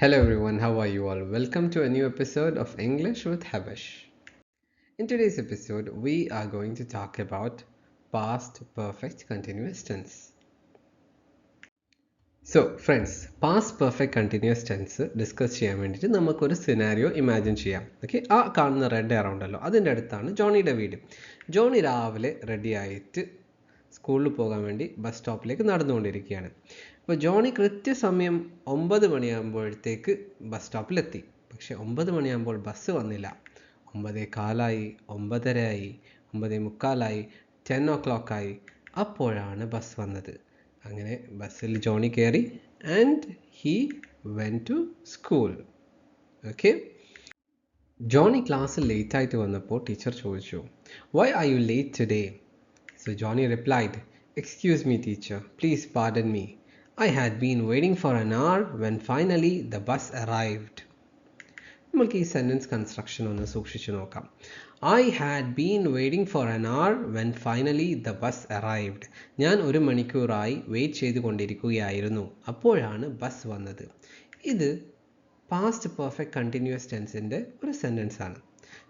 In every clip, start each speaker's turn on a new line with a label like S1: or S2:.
S1: Hello everyone, how are you all? Welcome to a new episode of English with Habish. In today's episode, we are going to talk about past perfect continuous tense. So friends past perfect continuous tense discuss ചെയ്യാൻ വേണ്ടിയിട്ട് നമുക്കൊരു scenario imagine ചെയ്യാം okay ആ കാണുന്ന red air ഉണ്ടല്ലോ അതിന്റെ അടുത്താണ് ജോണിയുടെ വീട് ജോണി രാവിലെ റെഡി ആയിട്ട് സ്കൂളിൽ പോകാൻ വേണ്ടി ബസ് സ്റ്റോപ്പിലേക്ക് നടന്നുകൊണ്ടിരിക്കുകയാണ് അപ്പോൾ ജോണി കൃത്യസമയം ഒമ്പത് മണിയാകുമ്പോഴത്തേക്ക് ബസ് സ്റ്റോപ്പിലെത്തി പക്ഷേ ഒമ്പത് മണിയാകുമ്പോൾ ബസ് വന്നില്ല. ഒമ്പതേ കാലായി ഒമ്പതരയായി ഒമ്പതേ മുക്കാലായി ടെൻ ഒ ക്ലോക്കായി അപ്പോഴാണ് ബസ് വന്നത്. അങ്ങനെ ബസ്സിൽ ജോണി കയറി and he went to school okay Johnny ക്ലാസ്സിൽ ലേറ്റ് ആയിട്ട് വന്നപ്പോൾ ടീച്ചർ ചോദിച്ചു why are you late today so Johnny replied excuse me teacher please pardon me I had been waiting for an hour when finally the bus arrived നമുക്ക് ഈ sentence construction ഒന്ന് സൂക്ഷിച്ചു നോക്കാം. I had been waiting for an hour when finally the bus arrived ഞാൻ ഒരു മണിക്കൂറായി wait ചെയ്തുകൊണ്ടിരിക്കുകയായിരുന്നു. അപ്പോഴാണ് bus വന്നത്. ഇത് പാസ്റ്റ് പെർഫെക്റ്റ് കണ്ടിന്യൂസ് ടെൻസിന്റെ ഒരു സെന്റൻസ് ആണ്.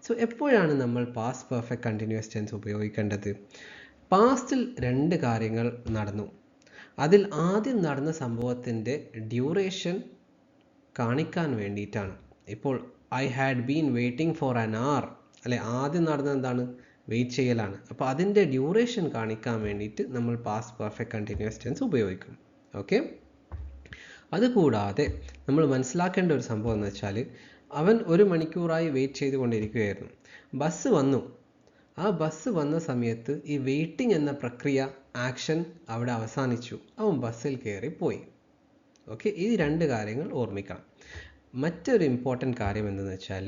S1: സോ എപ്പോഴാണ് നമ്മൾ പാസ്റ്റ് പെർഫെക്റ്റ് കണ്ടിന്യൂസ് ടെൻസ് ഉപയോഗിക്കേണ്ടത്? പാസ്റ്റിൽ രണ്ട് കാര്യങ്ങൾ നടന്നു. അതിൽ ആദ്യം നടന്ന സംഭവത്തിന്റെ ഡ്യൂറേഷൻ കാണിക്കാൻ വേണ്ടിയിട്ടാണ്. ഇപ്പോൾ I had been waiting for an hour അല്ലെ ആദ്യം നടന്ന എന്താണ്? വെയിറ്റ് ചെയ്യലാണ്. അപ്പോൾ അതിന്റെ ഡ്യൂറേഷൻ കാണിക്കാൻ വേണ്ടിയിട്ട് നമ്മൾ പാസ്റ്റ് പെർഫെക്റ്റ് കണ്ടിന്യൂസ് ടെൻസ് ഉപയോഗിക്കും. ഓക്കെ അതുകൂടാതെ നമ്മൾ മനസ്സിലാക്കേണ്ട ഒരു സംഭവം എന്ന് വെച്ചാൽ അവൻ ഒരു മണിക്കൂറായി വെയിറ്റ് ചെയ്തുകൊണ്ടിരിക്കുകയായിരുന്നു. ബസ് വന്നു. ആ ബസ് വന്ന സമയത്ത് ഈ വെയിറ്റിംഗ് എന്ന പ്രക്രിയ ആക്ഷൻ അവിടെ അവസാനിച്ചു. അവൻ ബസ്സിൽ കയറി പോയി. ഓക്കെ ഈ രണ്ട് കാര്യങ്ങൾ ഓർമ്മിക്കണം. മറ്റൊരു ഇമ്പോർട്ടന്റ് കാര്യം എന്തെന്ന് വെച്ചാൽ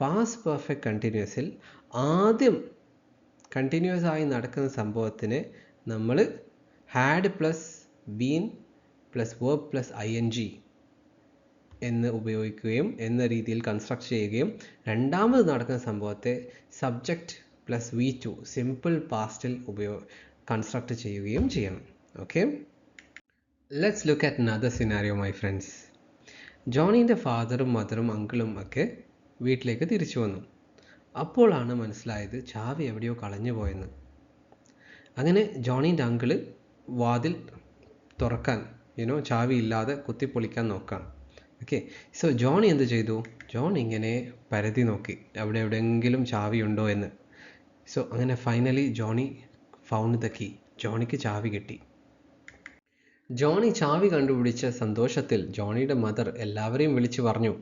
S1: പാസ് പെർഫെക്റ്റ് കണ്ടിന്യൂസിൽ ആദ്യം കണ്ടിന്യൂസ് ആയി നടക്കുന്ന സംഭവത്തിന് നമ്മൾ had plus been plus verb plus I N G എന്ന് ഉപയോഗിക്കുകയും എന്ന രീതിയിൽ കൺസ്ട്രക്ട് ചെയ്യുകയും രണ്ടാമത് നടക്കുന്ന സംഭവത്തെ subject plus V two simple പാസ്റ്റിൽ ഉപയോഗ കൺസ്ട്രക്ട് ചെയ്യുകയും ചെയ്യണം. Okay let's look at another scenario my friends ജോണീന്റെ ഫാദറും മദറും അങ്കിളും ഒക്കെ വീട്ടിലേക്ക് തിരിച്ചു വന്നു. അപ്പോഴാണ് മനസ്സിലായത് ചാവി എവിടെയോ കളഞ്ഞു പോയെന്ന്. അങ്ങനെ ജോണീന്റെ അങ്കിൾ വാതിൽ തുറക്കാൻ യുനോ ചാവി ഇല്ലാതെ കുത്തിപ്പൊളിക്കാൻ നോക്കാം ഓക്കെ സോ ജോണി എന്ത് ചെയ്തു? ജോൺ ഇങ്ങനെ പരതി നോക്കി. അവിടെ എവിടെയെങ്കിലും ചാവി ഉണ്ടോ എന്ന്. സോ അങ്ങനെ finally Johnny found the key ജോണിക്ക് ചാവി കിട്ടി. ജോണി ചാവി കണ്ടുപിടിച്ച സന്തോഷത്തിൽ ജോണിയുടെ മദർ എല്ലാവരെയും വിളിച്ചു പറഞ്ഞു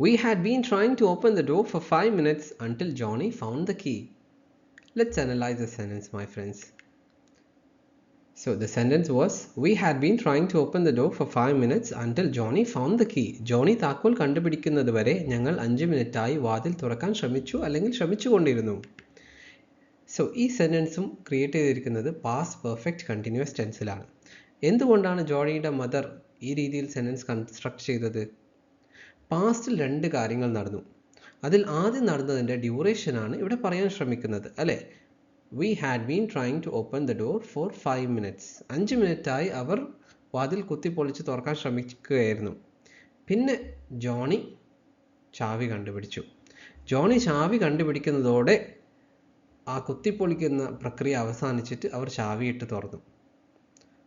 S1: we had been trying to open the door for five minutes until Johnny found the key let's analyse the sentence my friends So the sentence was, We had been trying to open the door for five minutes until Johnny found the key. Johnny താക്കോൽ കണ്ടുപിടിക്കുന്നത് വരെ ഞങ്ങൾ അഞ്ച് മിനിറ്റായി വാതിൽ തുറക്കാൻ ശ്രമിച്ചു അല്ലെങ്കിൽ ശ്രമിച്ചുകൊണ്ടിരുന്നു. സോ ഈ സെന്റൻസും ക്രിയേറ്റ് ചെയ്തിരിക്കുന്നത് പാസ് പെർഫെക്റ്റ് കണ്ടിന്യൂസ് ടെൻസിലാണ് എന്തുകൊണ്ടാണ് ജോണിയുടെ മദർ ഈ രീതിയിൽ സെന്റൻസ് കൺസ്ട്രക്ട് ചെയ്തത്? പാസ്റ്റിൽ രണ്ട് കാര്യങ്ങൾ നടന്നു. അതിൽ ആദ്യം നടന്നതിന്റെ ഡ്യൂറേഷനാണ് ഇവിടെ പറയാൻ ശ്രമിക്കുന്നത് അല്ലേ? We had been trying to open the door for five minutes അഞ്ച് മിനിറ്റായി അവർ വാതിൽ കുത്തിപ്പൊളിച്ച് തുറക്കാൻ ശ്രമിക്കുകയായിരുന്നു. പിന്നെ ജോണി ചാവി കണ്ടുപിടിച്ചു. ജോണി ചാവി കണ്ടുപിടിക്കുന്നതോടെ ആ കുത്തിപ്പൊളിക്കുന്ന പ്രക്രിയ അവസാനിച്ചിട്ട് അവർ ചാവിയിട്ട് തുറന്നു.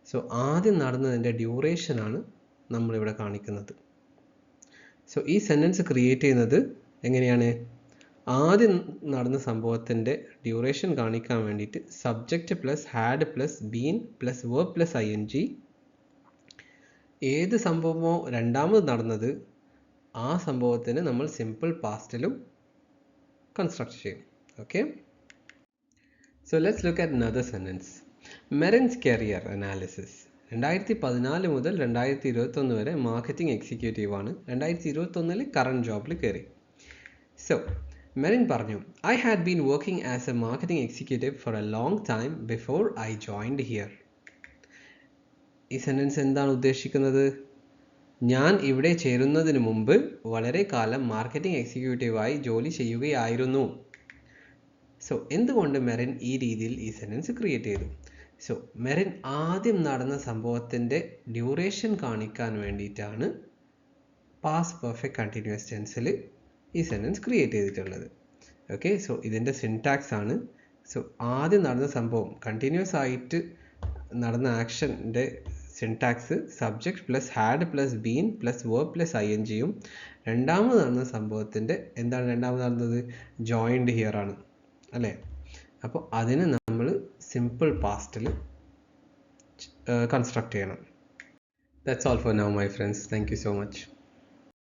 S1: സോ ആദ്യം നടന്നതിന്റെ ഡ്യൂറേഷനാണ് നമ്മളിവിടെ കാണിക്കുന്നത്. സോ ഈ സെന്റൻസ് ക്രിയേറ്റ് ചെയ്യുന്നത് എങ്ങനെയാണ്? ആദ്യം നടന്ന സംഭവത്തിന്റെ ഡ്യൂറേഷൻ കാണിക്കാൻ വേണ്ടിയിട്ട് subject plus had plus been plus verb plus I N G ഏത് സംഭവമോ രണ്ടാമത് നടന്നത് ആ സംഭവത്തിന് നമ്മൾ സിമ്പിൾ പാസ്റ്റിലും കൺസ്ട്രക്ട് ചെയ്യും. Okay so let's look at another sentence Merin's career analysis രണ്ടായിരത്തി പതിനാല് മുതൽ രണ്ടായിരത്തി ഇരുപത്തൊന്ന് വരെ മാർക്കറ്റിംഗ് എക്സിക്യൂട്ടീവ് ആണ്. രണ്ടായിരത്തി ഇരുപത്തൊന്നിൽ കറണ്ട് ജോബിൽ കയറി സോ മെറിൻ പറഞ്ഞു I had been working as a marketing executive for a long time before I joined here ഈ സെന്റൻസ് എന്താണ് ഉദ്ദേശിക്കുന്നത്? ഞാൻ ഇവിടെ ചേരുന്നതിന് മുമ്പ് വളരെ കാലം മാർക്കറ്റിംഗ് എക്സിക്യൂട്ടീവായി ജോലി ചെയ്യുകയായിരുന്നു. സോ എന്തുകൊണ്ട് മെറിൻ ഈ രീതിയിൽ ഈ സെന്റൻസ് ക്രിയേറ്റ് ചെയ്തു? സോ മെറിൻ ആദ്യം നടന്ന സംഭവത്തിന്റെ ഡ്യൂറേഷൻ കാണിക്കാൻ വേണ്ടിയിട്ടാണ് പാസ് പെർഫെക്റ്റ് കണ്ടിന്യൂസ് ടെൻസിൽ ഈ സെന്റൻസ് ക്രിയേറ്റ് ചെയ്തിട്ടുള്ളത്. ഓക്കെ സോ ഇതിന്റെ സിൻടാക്സ് ആണ്. സോ ആദ്യം നടന്ന സംഭവം കണ്ടിന്യൂസ് ആയിട്ട് നടന്ന ആക്ഷന്റെ syntax subject plus had plus been plus verb plus I N ജിയും രണ്ടാമത് നടന്ന സംഭവത്തിന്റെ എന്താണ് രണ്ടാമത് നടന്നത്? ജോയിൻഡ് ഹിയർ ആണ്. അല്ലേ? അപ്പോൾ അതിന് നമ്മൾ സിമ്പിൾ പാസ്റ്റിൽ കൺസ്ട്രക്ട് ചെയ്യണം. That's all for now my friends thank you so much